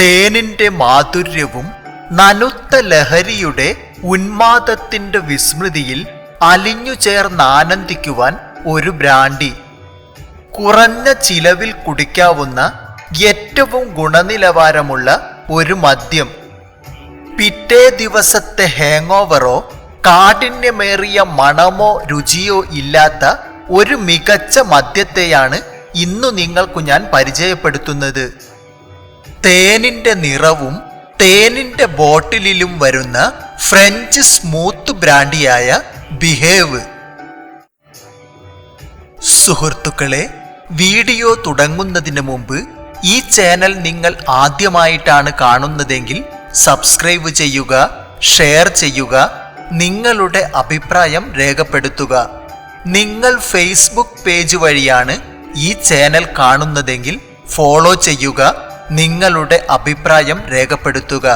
തേനിന്റെ മാധുര്യവും നനുത്ത ലഹരിയുടെ ഉന്മാദത്തിന്റെ വിസ്മൃതിയിൽ അലിഞ്ഞു ചേർന്ന് ആനന്ദിക്കുവാൻ ഒരു ബ്രാൻഡി കുറഞ്ഞ ചിലവിൽ കുടിക്കാവുന്ന ഏറ്റവും ഗുണനിലവാരമുള്ള ഒരു മദ്യം. പിറ്റേ ദിവസത്തെ ഹാങ്ങോവറോ കാഠിന്യമേറിയ മണമോ രുചിയോ ഇല്ലാത്ത ഒരു മികച്ച മദ്യത്തെയാണ് ഇന്നു നിങ്ങൾക്കു ഞാൻ പരിചയപ്പെടുത്തുന്നത്. തേനിന്റെ നിറവും തേനിന്റെ ബോട്ടിലിലും വരുന്ന ഫ്രഞ്ച് സ്മൂത്ത് ബ്രാൻഡിയായ ബിഹേവ്. സുഹൃത്തുക്കളെ വീഡിയോ തുടങ്ങുന്നതിന് മുമ്പ് ഈ ചാനൽ നിങ്ങൾ ആദ്യമായിട്ടാണ് കാണുന്നതെങ്കിൽ സബ്സ്ക്രൈബ് ചെയ്യുക ഷെയർ ചെയ്യുക നിങ്ങളുടെ അഭിപ്രായം രേഖപ്പെടുത്തുക. നിങ്ങൾ ഫേസ്ബുക്ക് പേജ് വഴിയാണ് ഈ ചാനൽ കാണുന്നതെങ്കിൽ ഫോളോ ചെയ്യുക നിങ്ങളുടെ അഭിപ്രായം രേഖപ്പെടുത്തുക.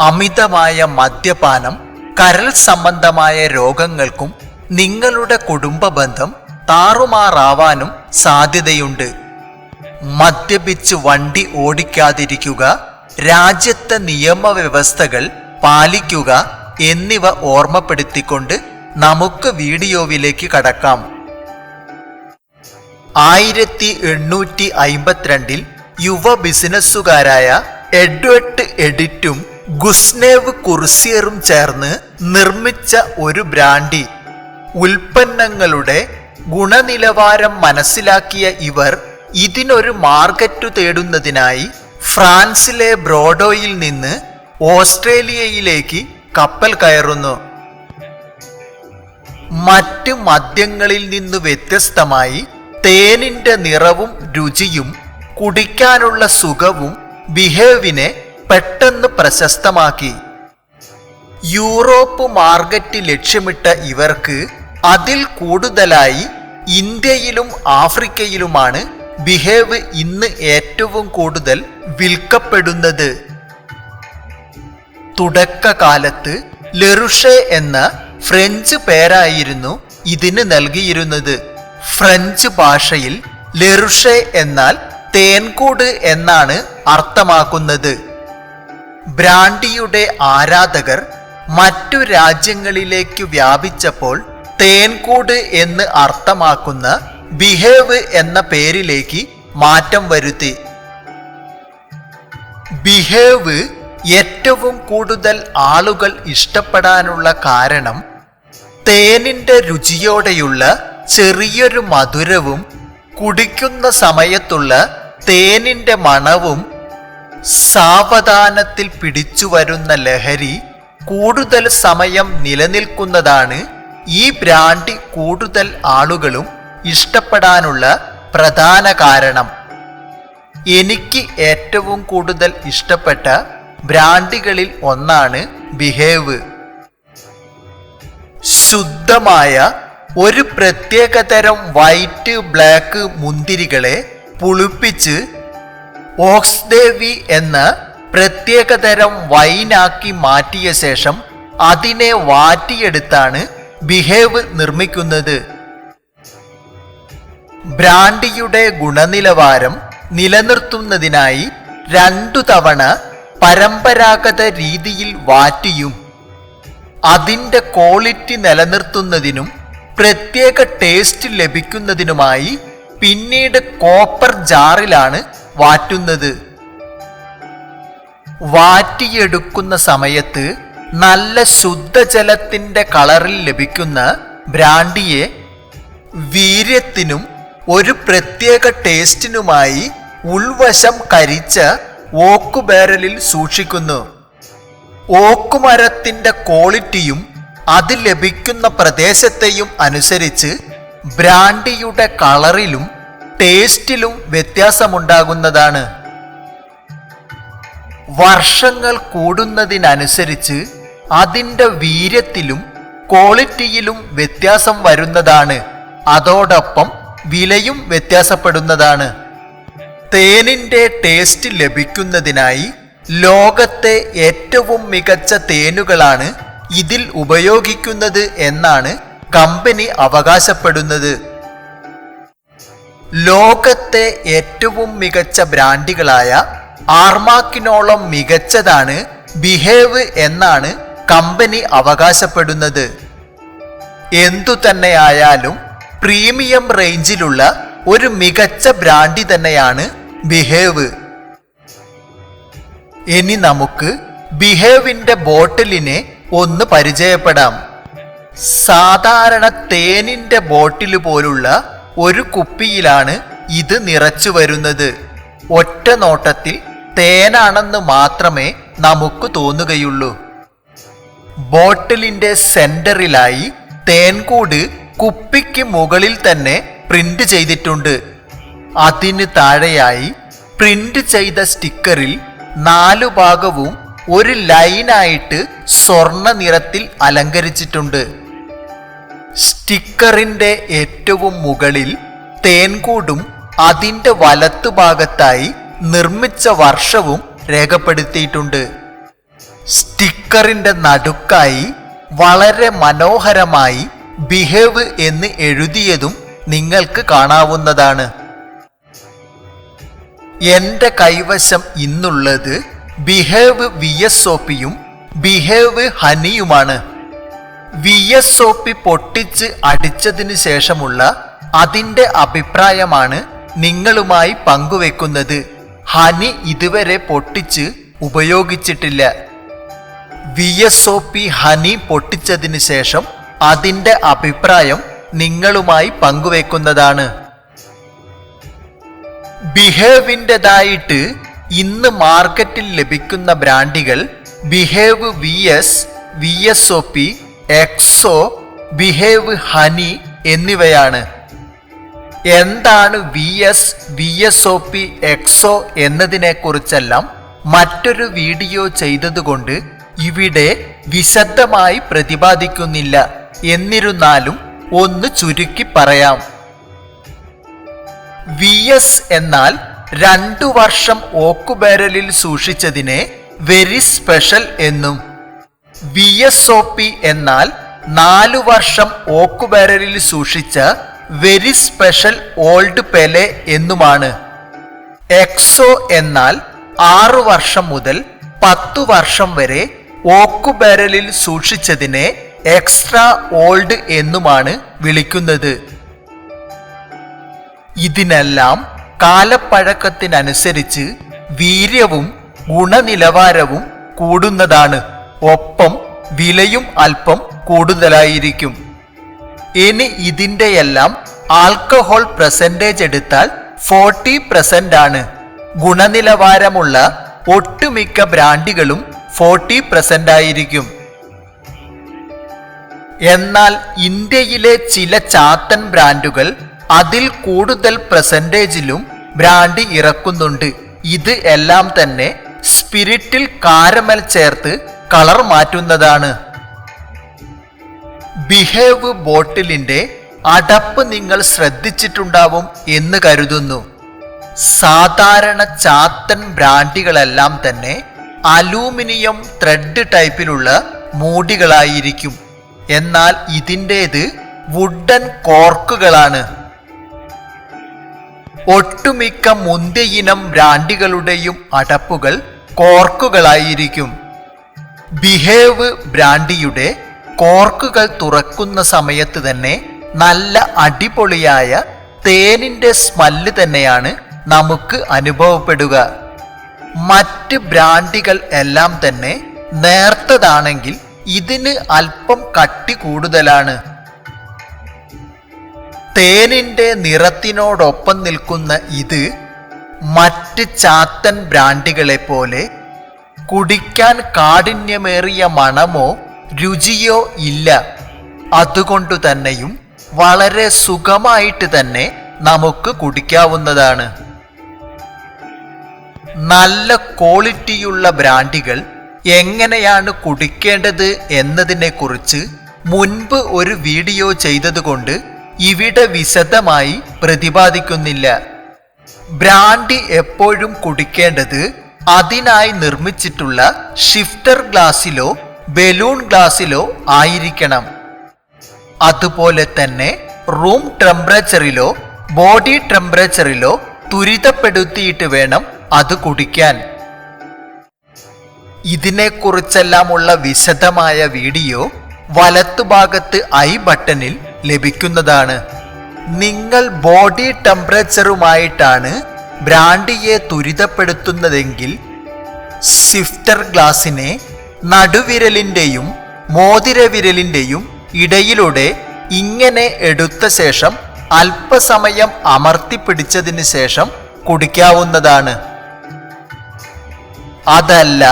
അമിതമായ മദ്യപാനം കരൽ സംബന്ധമായ രോഗങ്ങൾക്കും നിങ്ങളുടെ കുടുംബ ബന്ധം താറുമാറാവാനും സാധ്യതയുണ്ട്. മദ്യപിച്ച് വണ്ടി ഓടിക്കാതിരിക്കുക രാജ്യത്തെ നിയമവ്യവസ്ഥകൾ പാലിക്കുക എന്നിവ ഓർമ്മപ്പെടുത്തിക്കൊണ്ട് നമുക്ക് വീഡിയോവിലേക്ക് കടക്കാം. ആയിരത്തി എണ്ണൂറ്റി അയിമ്പത്തിരണ്ടിൽ യുവ ബിസിനസ്സുകാരായ എഡ്വേർട്ട് എഡിറ്റും ഗുസ്നേവ് കുർസിയറും ചേർന്ന് നിർമ്മിച്ച ഒരു ബ്രാൻഡി. ഉൽപ്പന്നങ്ങളുടെ ഗുണനിലവാരം മനസ്സിലാക്കിയ ഇവർ ഇതിനൊരു മാർക്കറ്റു തേടുന്നതിനായി ഫ്രാൻസിലെ ബ്രോഡോയിൽ നിന്ന് ഓസ്ട്രേലിയയിലേക്ക് കപ്പൽ കയറുന്നു. മറ്റ് മദ്യങ്ങളിൽ നിന്ന് വ്യത്യസ്തമായി തേനിന്റെ നിറവും രുചിയും കുടിക്കാനുള്ള സുഖവും ബിഹേവിനെ പെട്ടെന്ന് പ്രശസ്തമാക്കി. യൂറോപ്പ് മാർക്കറ്റ് ലക്ഷ്യമിട്ട ഇവർക്ക് അതിൽ കൂടുതലായി ഇന്ത്യയിലും ആഫ്രിക്കയിലുമാണ് ബിഹേവ് ഇന്ന് ഏറ്റവും കൂടുതൽ വിൽക്കപ്പെടുന്നത്. തുടക്കകാലത്ത് ലെറുഷെ എന്ന ഫ്രഞ്ച് പേരായിരുന്നു ഇതിന് നൽകിയിരുന്നത്. ഫ്രഞ്ച് ഭാഷയിൽ ലെറുഷെ എന്നാൽ തേൻകൂട് എന്നാണ് അർത്ഥമാക്കുന്നത്. ബ്രാൻഡിയുടെ ആരാധകർ മറ്റു രാജ്യങ്ങളിലേക്ക് വ്യാപിച്ചപ്പോൾ തേൻകൂട് എന്ന് അർത്ഥമാക്കുന്ന ബിഹേവ് എന്ന പേരിലേക്ക് മാറ്റം വരുത്തി. ബിഹേവ് ഏറ്റവും കൂടുതൽ ആളുകൾ ഇഷ്ടപ്പെടാനുള്ള കാരണം തേനിന്റെ രുചിയോടെയുള്ള ചെറിയൊരു മധുരവും കുടിക്കുന്ന സമയത്തുള്ള തേനിന്റെ മണവും സാവധാനത്തിൽ പിടിച്ചു വരുന്ന ലഹരി കൂടുതൽ സമയം നിലനിൽക്കുന്നതാണ് ഈ ബ്രാൻഡി കൂടുതൽ ആളുകളും ഇഷ്ടപ്പെടാനുള്ള പ്രധാന കാരണം. എനിക്ക് ഏറ്റവും കൂടുതൽ ഇഷ്ടപ്പെട്ട ബ്രാൻഡികളിൽ ഒന്നാണ് ബിഹേവ്. ശുദ്ധമായ ഒരു പ്രത്യേകതരം വൈറ്റ് ബ്ലാക്ക് മുന്തിരികളെ പുളിപ്പിച്ച് ഓക്സ്ദേവി എന്ന പ്രത്യേകതരം വൈനാക്കി മാറ്റിയ ശേഷം അതിനെ വാറ്റിയെടുത്താണ് ബിഹേവ് നിർമ്മിക്കുന്നത്. ബ്രാൻഡിയുടെ ഗുണനിലവാരം നിലനിർത്തുന്നതിനായി രണ്ടു തവണ പരമ്പരാഗത രീതിയിൽ വാറ്റിയും അതിന്റെ ക്വാളിറ്റി നിലനിർത്തുന്നതിനും പ്രത്യേക ടേസ്റ്റ് ലഭിക്കുന്നതിനുമായി പിന്നീട് കോപ്പർ ജാറിലാണ് വാറ്റുന്നത്. വാറ്റിയെടുക്കുന്ന സമയത്ത് നല്ല ശുദ്ധജലത്തിന്റെ കളറിൽ ലഭിക്കുന്ന ബ്രാൻഡിയെ വീര്യത്തിനും ഒരു പ്രത്യേക ടേസ്റ്റിനുമായി ഉൾവശം കരിച്ച ഓക്കുബേരലിൽ സൂക്ഷിക്കുന്നു. ഓക്കുമരത്തിന്റെ ക്വാളിറ്റിയും അത് ലഭിക്കുന്ന പ്രദേശത്തെയും അനുസരിച്ച് ബ്രാൻഡിയുടെ കളറിലും ടേസ്റ്റിലും വ്യത്യാസമുണ്ടാകുന്നതാണ്. വർഷങ്ങൾ കൂടുന്നതിനനുസരിച്ച് അതിന്റെ വീര്യത്തിലും ക്വാളിറ്റിയിലും വ്യത്യാസം വരുന്നതാണ്. അതോടൊപ്പം വിലയും വ്യത്യാസപ്പെടുന്നതാണ്. തേനിന്റെ ടേസ്റ്റ് ലഭിക്കുന്നതിനായി ലോകത്തെ ഏറ്റവും മികച്ച തേനുകളാണ് ഇതിൽ ഉപയോഗിക്കുന്നത് എന്നാണ് കമ്പനി അവകാശപ്പെടുന്നത്. ലോകത്തെ ഏറ്റവും മികച്ച ബ്രാൻഡുകളായ ആർമാക്കിനോളം മികച്ചതാണ് ബിഹേവ് എന്നാണ് കമ്പനി അവകാശപ്പെടുന്നത്. എന്തു തന്നെയായാലും പ്രീമിയം റേഞ്ചിലുള്ള ഒരു മികച്ച ബ്രാൻഡി തന്നെയാണ് ബിഹേവ്. ഇനി നമുക്ക് ബിഹേവിന്റെ ബോട്ടിലിനെ ഒന്ന് പരിചയപ്പെടാം. സാധാരണ തേനിന്റെ ബോട്ടിൽ പോലുള്ള ഒരു കുപ്പിയിലാണ് ഇത് നിറച്ചു വരുന്നത്. ഒറ്റ നോട്ടത്തിൽ തേനാണെന്ന് മാത്രമേ നമുക്ക് തോന്നുകയുള്ളൂ. ബോട്ടിലിന്റെ സെന്ററിലായി തേൻകൂട് കുപ്പിക്ക് മുകളിൽ തന്നെ പ്രിന്റ് ചെയ്തിട്ടുണ്ട്. അതിന് താഴെയായി പ്രിന്റ് ചെയ്ത സ്റ്റിക്കറിൽ നാലു ഭാഗവും ഒരു ലൈനായിട്ട് സ്വർണ നിറത്തിൽ അലങ്കരിച്ചിട്ടുണ്ട്. സ്റ്റിക്കറിന്റെ ഏറ്റവും മുകളിൽ തേൻകൂടും അതിന്റെ വലത്തുഭാഗത്തായി നിർമ്മിച്ച വർഷവും രേഖപ്പെടുത്തിയിട്ടുണ്ട്. സ്റ്റിക്കറിന്റെ നടുക്കായി വളരെ മനോഹരമായി ബിഹേവ് എന്ന് എഴുതിയതും നിങ്ങൾക്ക് കാണാവുന്നതാണ്. എന്റെ കൈവശം ഇന്നുള്ളത് ബിഹേവ് വി എസ് ഒ പിയും ബിഹേവ് ഹനിയുമാണ്. വി എസ് ഒ പി പൊട്ടിച്ച് അടിച്ചതിനു ശേഷമുള്ള അതിന്റെ അഭിപ്രായമാണ് നിങ്ങളുമായി പങ്കുവെക്കുന്നത്. ഹനി ഇതുവരെ പൊട്ടിച്ച് ഉപയോഗിച്ചിട്ടില്ല. V S O P honey പൊട്ടിച്ചതിന് ശേഷം അതിന്റെ അഭിപ്രായം നിങ്ങളുമായി പങ്കുവെക്കുന്നതാണ്. ബിഹേവിന്റെതായിട്ട് ഇന്ന് മാർക്കറ്റിൽ ലഭിക്കുന്ന ബ്രാൻഡുകൾ Beehive V S V S O P XO Beehive honey എന്നിവയാണ്. എന്താണ് V S V S O P XO എന്നതിനെക്കുറിച്ചെല്ലാം മറ്റൊരു വീഡിയോ ചെയ്തതുകൊണ്ട് ഇവിടെ വിശദമായി പ്രതിപാദിക്കുന്നില്ല. എന്നിരുന്നാലും ഒന്ന് ചുരുക്കി പറയാം. വി എസ് എന്നാൽ രണ്ടു വർഷം ഓക്കുബാരലിൽ സൂക്ഷിച്ചതിനെ വെരി സ്പെഷ്യൽ എന്നും. വി എസ് ഒ പി എന്നാൽ നാലു വർഷം ഓക്കുബാരലിൽ സൂക്ഷിച്ച വെരി സ്പെഷ്യൽ ഓൾഡ് പെലെ എന്നുമാണ്. എക്സോ എന്നാൽ ആറു വർഷം മുതൽ പത്തു വർഷം വരെ ഓക്കുബാരലിൽ സൂക്ഷിച്ചതിനെ എക്സ്ട്രാ ഓൾഡ് എന്നുമാണ് വിളിക്കുന്നത്. ഇതിനെല്ലാം കാലപ്പഴക്കത്തിനനുസരിച്ച് വീര്യവും ഗുണനിലവാരവും കൂടുന്നതാണ്. ഒപ്പം വിലയും അല്പം കൂടുതലായിരിക്കും. ഇനി ഇതിന്റെയെല്ലാം ആൽക്കഹോൾ പ്രസന്റേജ് എടുത്താൽ ഫോർട്ടി പെർസെന്റ് ആണ്. ഗുണനിലവാരമുള്ള ഒട്ടുമിക്ക ബ്രാൻഡുകളും ഫോർട്ടി പെർസെന്റ് ആയിരിക്കും. എന്നാൽ ഇന്ത്യയിലെ ചില ചാത്തൻ ബ്രാൻഡുകൾ അതിൽ കൂടുതൽ പെർസെന്റേജിലും ബ്രാൻഡ് ഇറക്കുന്നുണ്ട്. ഇത് എല്ലാം തന്നെ സ്പിരിറ്റിൽ കാരമൽ ചേർത്ത് കളർ മാറ്റുന്നതാണ്. ബിഹേവ് ബോട്ടിലിന്റെ അടപ്പ് നിങ്ങൾ ശ്രദ്ധിച്ചിട്ടുണ്ടാവും എന്ന് കരുതുന്നു. സാധാരണ ചാത്തൻ ബ്രാൻഡുകളെല്ലാം തന്നെ അലൂമിനിയം ത്രെഡ് ടൈപ്പിലുള്ള മൂടികളായിരിക്കും. എന്നാൽ ഇതിന്റേത് വുഡൻ കോർക്കുകളാണ്. ഒട്ടുമിക്ക മുന്തിയിനം ബ്രാൻഡുകളുടെയും അടപ്പുകൾ കോർക്കുകളായിരിക്കും. ബിഹേവ് ബ്രാൻഡിയുടെ കോർക്കുകൾ തുറക്കുന്ന സമയത്ത് തന്നെ നല്ല അടിപൊളിയായ തേനിന്റെ സ്മല്ല് തന്നെയാണ് നമുക്ക് അനുഭവപ്പെടുക. മറ്റ് ബ്രാൻഡികൾ എല്ലാം തന്നെ നേർത്തതാണെങ്കിൽ ഇതിന് അല്പം കട്ടി കൂടുതലാണ്. തേനിന്റെ നിറത്തിനോടൊപ്പം നിൽക്കുന്ന ഇത് മറ്റ് ചാത്തൻ ബ്രാൻഡുകളെ പോലെ കുടിക്കാൻ കാഠിന്യമേറിയ മണമോ രുചിയോ ഇല്ല. അതുകൊണ്ടു തന്നെയും വളരെ സുഖമായിട്ട് തന്നെ നമുക്ക് കുടിക്കാവുന്നതാണ്. നല്ല ക്വാളിറ്റിയുള്ള ബ്രാൻഡുകൾ എങ്ങനെയാണ് കുടിക്കേണ്ടത് എന്നതിനെക്കുറിച്ച് മുൻപ് ഒരു വീഡിയോ ചെയ്തതുകൊണ്ട് ഇവിടെ വിശദമായി പ്രതിപാദിക്കുന്നില്ല. ബ്രാൻഡി എപ്പോഴും കുടിക്കേണ്ടത് അതിനായി നിർമ്മിച്ചിട്ടുള്ള ഷിഫ്റ്റർ ഗ്ലാസ്സിലോ ബലൂൺ ഗ്ലാസ്സിലോ ആയിരിക്കണം. അതുപോലെ തന്നെ റൂം ടെമ്പറേച്ചറിലോ ബോഡി ടെമ്പറേച്ചറിലോ ത്വരിതപ്പെടുത്തിയിട്ട് വേണം അത് കുടിക്കാൻ. ഇതിനെക്കുറിച്ചെല്ലാമുള്ള വിശദമായ വീഡിയോ വലത്തുഭാഗത്ത് ഐ ബട്ടണിൽ ലഭിക്കുന്നതാണ്. നിങ്ങൾ ബോഡി ടെമ്പറേച്ചറുമായിട്ടാണ് ബ്രാൻഡിയെ ത്വരിതപ്പെടുത്തുന്നതെങ്കിൽ സിഫ്റ്റർ ഗ്ലാസിനെ നടുവിരലിന്റെയും മോതിരവിരലിന്റെയും ഇടയിലൂടെ ഇങ്ങനെ എടുത്ത ശേഷം അല്പസമയം അമർത്തിപ്പിടിച്ചതിന് ശേഷം കുടിക്കാവുന്നതാണ്. അതല്ല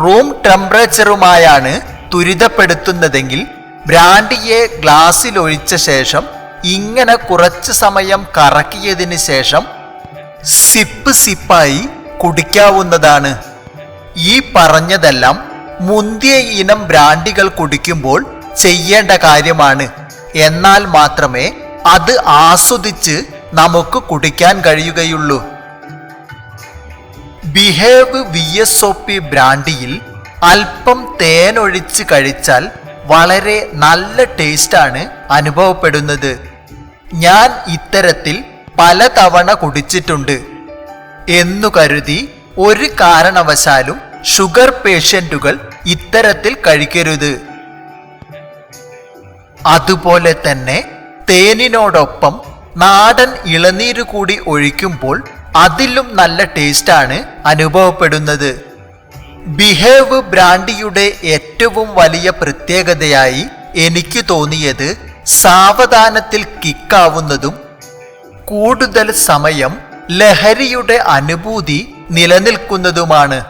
റൂം ടെമ്പറേച്ചറുമായാണ് ത്വരിതപ്പെടുത്തുന്നതെങ്കിൽ ബ്രാൻഡിയെ ഗ്ലാസ്സിലൊഴിച്ച ശേഷം ഇങ്ങനെ കുറച്ച് സമയം കറക്കിയതിന് ശേഷം സിപ്പ് സിപ്പായി കുടിക്കാവുന്നതാണ്. ഈ പറഞ്ഞതെല്ലാം മുന്തിയ ഇനം ബ്രാൻഡികൾ കുടിക്കുമ്പോൾ ചെയ്യേണ്ട കാര്യമാണ്. എന്നാൽ മാത്രമേ അത് ആസ്വദിച്ച് നമുക്ക് കുടിക്കാൻ കഴിയുകയുള്ളൂ. Beehive V S O P ബ്രാൻഡിയിൽ അല്പം തേനൊഴിച്ച് കഴിച്ചാൽ വളരെ നല്ല ടേസ്റ്റാണ് അനുഭവപ്പെടുന്നത്. ഞാൻ ഇത്തരത്തിൽ പലതവണ കുടിച്ചിട്ടുണ്ട്. എന്നു കരുതി ഒരു കാരണവശാലും ഷുഗർ പേഷ്യന്റുകൾ ഇത്തരത്തിൽ കഴിക്കരുത്. അതുപോലെ തന്നെ തേനിനോടൊപ്പം നാടൻ ഇളനീര് കൂടി ഒഴിക്കുമ്പോൾ അതിലും നല്ല ടേസ്റ്റാണ് അനുഭവപ്പെടുന്നത്. ബിഹേവ് ബ്രാൻഡിയുടെ ഏറ്റവും വലിയ പ്രത്യേകതയായി എനിക്ക് തോന്നിയത് സാവധാനത്തിൽ കിക്കാവുന്നതും കൂടുതൽ സമയം ലഹരിയുടെ അനുഭൂതി നിലനിൽക്കുന്നതുമാണ്.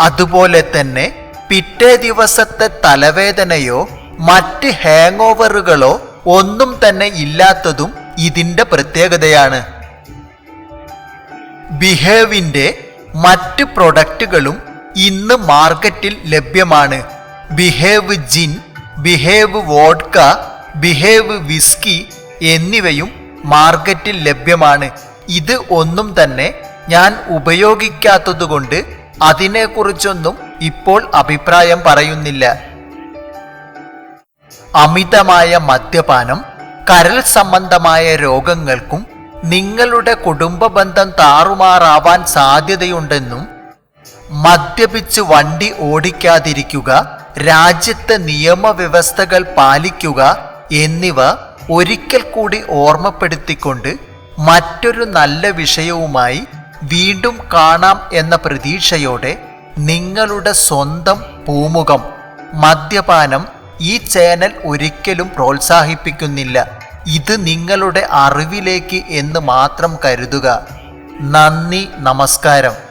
അതുപോലെ തന്നെ പിറ്റേ ദിവസത്തെ തലവേദനയോ മറ്റ് ഹാങ് ഓവറുകളോ ഒന്നും തന്നെ ഇല്ലാത്തതും ഇതിന്റെ പ്രത്യേകതയാണ്. ബിഹേവിന്റെ മറ്റ് പ്രൊഡക്റ്റുകളും ഇന്ന് മാർക്കറ്റിൽ ലഭ്യമാണ്. Beehive gin Beehive vodka Beehive whisky എന്നിവയും മാർക്കറ്റിൽ ലഭ്യമാണ്. ഇത് ഒന്നും തന്നെ ഞാൻ ഉപയോഗിക്കാത്തതുകൊണ്ട് അതിനെക്കുറിച്ചൊന്നും ഇപ്പോൾ അഭിപ്രായം പറയുന്നില്ല. അമിതമായ മദ്യപാനം കരൾ സംബന്ധമായ രോഗങ്ങൾക്കും നിങ്ങളുടെ കുടുംബ ബന്ധം താറുമാറാവാൻ സാധ്യതയുണ്ടെന്നും മദ്യപിച്ച് വണ്ടി ഓടിക്കാതിരിക്കുക രാജ്യത്തെ നിയമവ്യവസ്ഥകൾ പാലിക്കുക എന്നിവ ഒരിക്കൽ കൂടി ഓർമ്മപ്പെടുത്തിക്കൊണ്ട് മറ്റൊരു നല്ല വിഷയവുമായി വീണ്ടും കാണാം എന്ന പ്രതീക്ഷയോടെ നിങ്ങളുടെ സ്വന്തം പൂമുഖം മദ്യപാനം ഈ ചാനൽ ഒരിക്കലും പ്രോത്സാഹിപ്പിക്കുന്നില്ല. ഇത് നിങ്ങളുടെ അറിവിലേക്ക് എന്ന് മാത്രം കരുതുക. നന്ദി നമസ്കാരം.